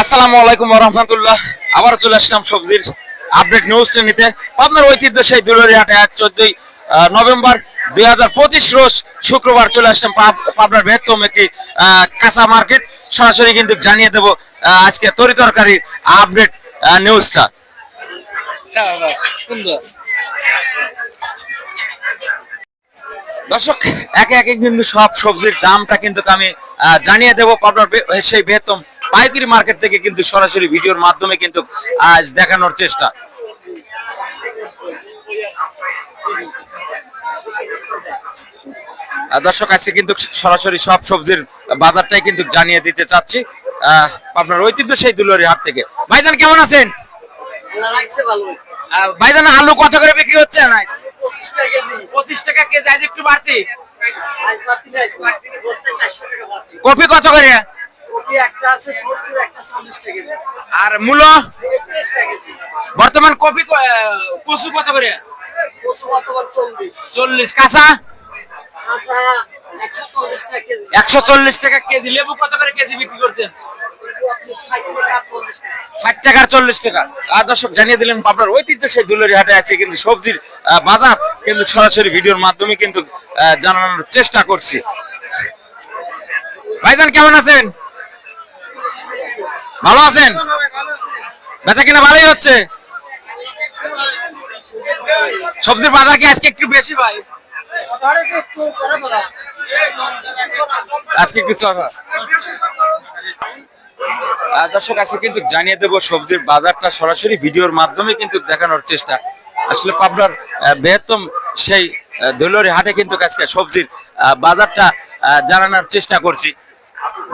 আসসালামু আলাইকুম রহমতুল্লাহ। আবার চলে আসলাম সবজির আপডেট নিউজ নিতে। আপনার ঐতিহ্য সেই হাটে চোদ্দই নভেম্বর দুই হাজার পঁচিশ রোজ শুক্রবার চলে আসলাম পাবনার বৃহত্তম একটি কাঁচা মার্কেট। সরাসরি কিন্তু জানিয়ে দেবো আজকে তরি আপডেট নিউজটা দর্শক, একে একে কিন্তু সব সবজির দামটা কিন্তু আমি জানিয়ে দেবো পাবনার সেই বৃহত্তম পাইকারি মার্কেট থেকে কিন্তু সরাসরি ভিডিওর মাধ্যমে কিন্তু আজ দেখানোর চেষ্টা। দর্শক আজকে কিন্তু সরাসরি সব সবজির বাজারটাই কিন্তু জানিয়ে দিতে চাচ্ছি আপনার ঐতিহ্য সেই দুলরি হাট থেকে। ভাইজান কেমন আছেন? ভাইজান আলু কত করে বিক্রি হচ্ছে? না পঁচিশ টাকা কেজি। আজ একটু বাড়তি। কপি কত করে? আর মূলো? বর্তমান কপি কচু কত করে? চল্লিশ। কাঁচা? একশো চল্লিশ টাকা কেজি। লেবু কত করে কেজি বিক্রি করছেন? ষাট টাকা চল্লিশ টাকা। ষাট টাকার চল্লিশ টাকা। আর দর্শক জানিয়ে দিলেন আপনার ঐতিহ্য সেই দুলের হাটে আছে কিন্তু সবজির বাজার কিন্তু সরাসরি ভিডিওর মাধ্যমে কিন্তু জানানোর চেষ্টা করছি। ভাইজান কেমন আছেন? ভালো আছেন? বেচা কিনা ভালোই হচ্ছে? সবজির বাজার কি আজকে একটু বেশি ভাই? আজকে একটু চড়া। দর্শক কিন্তু জানিয়ে দেবো সবজির বাজারটা সরাসরি ভিডিওর মাধ্যমে কিন্তু দেখানোর চেষ্টা। আসলে পাবনার বৃহত্তম সেই দৈলরি হাটে কিন্তু আজকে সবজির বাজারটা জানানোর চেষ্টা করছি।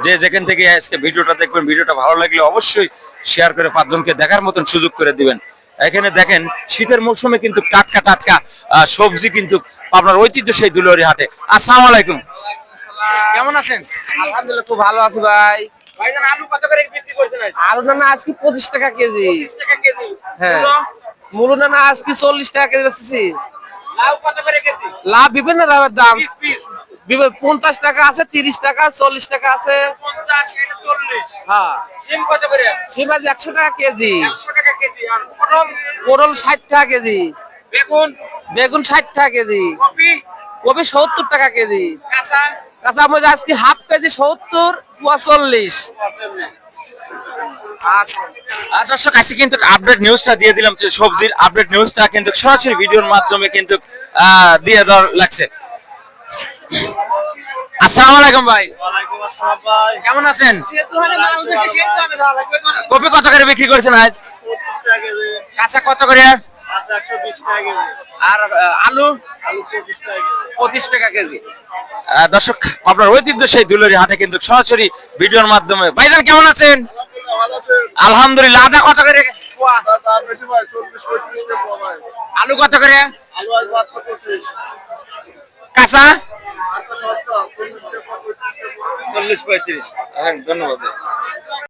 যে যেখান থেকে আজকে ভিডিওটা দেখবেন ভিডিওটা ভালো লাগলে অবশ্যই শেয়ার করে পাঁচজনকে দেখার মতন সুযোগ করে দিবেন। এখানে দেখেন শীতের মৌসুমে কিন্তু টাটকা টাটকা সবজি কিন্তু আপনার ঐতিহ্য সেই দুলরি হাটে। আসসালামু আলাইকুম। কেমন আছেন? আলহামদুলিল্লাহ খুব ভালো আছি ভাই। ভাইজান আলু কত করে বিক্রি করছেন আজ আলু নানা আজকে পঁচিশ টাকা কেজি। হ্যাঁ। মূলো? আজকে চল্লিশ টাকা কেজি কত করে কেজি? লাভ বিভিন্ন দাম। পঞ্চাশ টাকা আছে তিরিশ টাকা চল্লিশ টাকা আছে। 50 এটা 40 হ্যাঁ। সিম কত করে? সিমাজ একশো টাকা কেজি। 100 টাকা কেজি। আর পটল? ষাট টাকা কেজি। বেগুন? বেগুন ষাট টাকা কেজি। কপি? সত্তর টাকা কেজি। কাঁচা? মরিচ আজকে হাফ কেজি সত্তর পুয়া চল্লিশ। আচ্ছা দর্শক আজকে কিন্তু আপডেট নিউজটা দিয়ে দিলাম সবজির আপডেট নিউজটা কিন্তু সরাসরি ভিডিওর মাধ্যমে কিন্তু আহ, দিয়ে দেওয়ার লাগছে। আসসালামু আলাইকুম ভাই। কেমন আছেন? কপি কত করে বিক্রি করছেন আজ? কাঁচা কত করে? আর আলু? পঁচিশ টাকা কেজি। দর্শক আপনার ঐতিহ্য সেই দুলরি হাটে কিন্তু সরাসরি ভিডিওর মাধ্যমে। ভাইজান কেমন আছেন? আলহামদুলিল্লাহ আদা কত করে আলু কত করে? কাঁচা? চল্লিশ পঁয়ত্রিশ। ধন্যবাদ।